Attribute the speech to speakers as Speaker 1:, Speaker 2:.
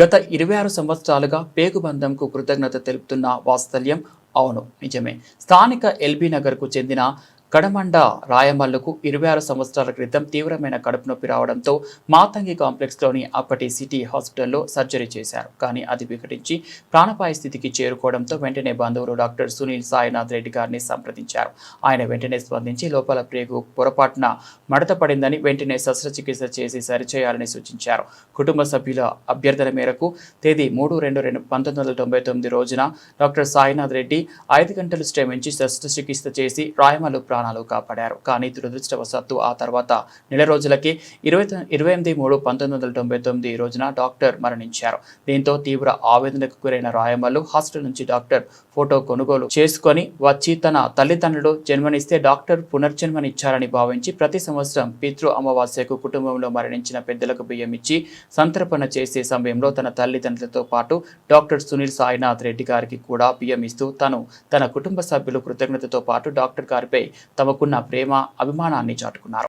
Speaker 1: గత ఇరవై ఆరు సంవత్సరాలుగా పేగుబంధంకు కృతజ్ఞత తెలుపుతున్న వాత్సల్యం అవును నిజమే. స్థానిక ఎల్బీ నగర్కు చెందిన కడమండ రాయమల్లుకు ఇరవై ఆరు సంవత్సరాల క్రితం తీవ్రమైన కడుపు నొప్పి రావడంతో మాతంగి కాంప్లెక్స్లోని అప్పటి సిటీ హాస్పిటల్లో సర్జరీ చేశారు. కానీ అది వికటించి ప్రాణపాయ స్థితికి చేరుకోవడంతో వెంటనే బంధువులు డాక్టర్ సునీల్ సాయినాథ్ రెడ్డి గారిని సంప్రదించారు. ఆయన వెంటనే స్పందించి లోపల ప్రేగు పొరపాటున మడత పడిందని వెంటనే శస్త్రచికిత్స చేసి సరిచేయాలని సూచించారు. కుటుంబ సభ్యుల అభ్యర్థన మేరకు తేదీ మూడు రెండు రెండు పంతొమ్మిది వందల తొంభై తొమ్మిది రోజున డాక్టర్ సాయినాథ్ రెడ్డి ఐదు గంటలు శ్రమించి శస్త్రచికిత్స చేసి రాయమల్లు ప్రాణాలు కాపాడారు. కానీ దురదృష్టవశాత్తు ఆ తర్వాత నెల రోజులకి ఇరవై ఇరవై ఎనిమిది మూడు పంతొమ్మిది వందల తొంభై తొమ్మిది రోజున డాక్టర్ మరణించారు. దీంతో తీవ్ర ఆవేదనకు గురైన రాయమల్లు హాస్టల్ నుంచి డాక్టర్ ఫోటో కొనుగోలు చేసుకొని వచ్చి తన తల్లిదండ్రులు జన్మనిస్తే డాక్టర్ పునర్జన్మనిచ్చారని భావించి ప్రతి సంవత్సరం పితృ అమావాస్యకు కుటుంబంలో మరణించిన పెద్దలకు బియ్యం ఇచ్చి సంతర్పణ చేసే సమయంలో తన తల్లిదండ్రులతో పాటు డాక్టర్ సునీల్ సాయినాథ్ రెడ్డి గారికి కూడా బియ్యం ఇస్తూ తను తన కుటుంబ సభ్యులు కృతజ్ఞతతో పాటు డాక్టర్ గారిపై తమకున్న ప్రేమ అభిమానాన్ని చాటుకున్నారు.